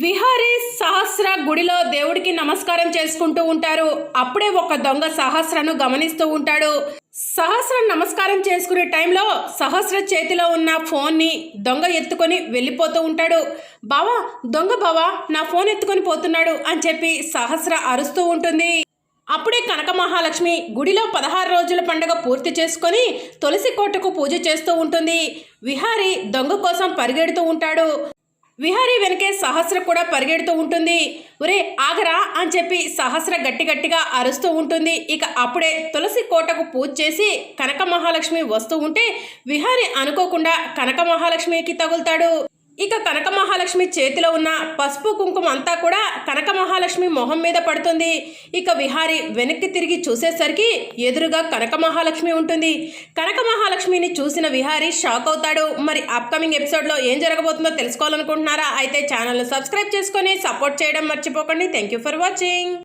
విహారీ సహస్ర గుడిలో దేవుడికి నమస్కారం చేసుకుంటూ ఉంటారు. అప్పుడే ఒక దొంగ సహస్రను గమనిస్తూ ఉంటాడు. సహస్ర నమస్కారం చేసుకునే టైంలో సహస్ర చేతిలో ఉన్న ఫోన్ని దొంగ ఎత్తుకొని వెళ్ళిపోతూ ఉంటాడు. బావా దొంగ బావా నా ఫోన్ ఎత్తుకొని పోతున్నాడు అని చెప్పి సహస్ర అరుస్తూ ఉంటుంది. అప్పుడే కనక మహాలక్ష్మి గుడిలో పదహారు రోజుల పండుగ పూర్తి చేసుకొని తులసి కోటకు పూజ చేస్తూ ఉంటుంది. విహారి దొంగ కోసం పరిగెడుతూ ఉంటాడు. విహారీ వెనకే సహస్ర కూడా పరిగెడుతూ ఉంటుంది. ఒరే ఆగరా అని చెప్పి సహస్ర గట్టి గట్టిగా అరుస్తూ ఉంటుంది. ఇక అప్పుడే తులసి కోటకు పూజ చేసి కనక మహాలక్ష్మి వస్తూ ఉంటే విహారీ అనుకోకుండా కనక మహాలక్ష్మికి తగులుతాడు. ఇక కనక మహాలక్ష్మి చేతిలో ఉన్న పసుపు కుంకుమ అంతా కూడా కనక మహాలక్ష్మి మొహం మీద పడుతుంది. ఇక విహారి వెనక్కి తిరిగి చూసేసరికి ఎదురుగా కనక మహాలక్ష్మి ఉంటుంది. కనక మహాలక్ష్మిని చూసిన విహారి షాక్ అవుతాడు. మరి అప్కమింగ్ ఎపిసోడ్లో ఏం జరగబోతుందో తెలుసుకోవాలనుకుంటున్నారా? అయితే ఛానల్ను సబ్స్క్రైబ్ చేసుకొని సపోర్ట్ చేయడం మర్చిపోకండి. Thank you for watching.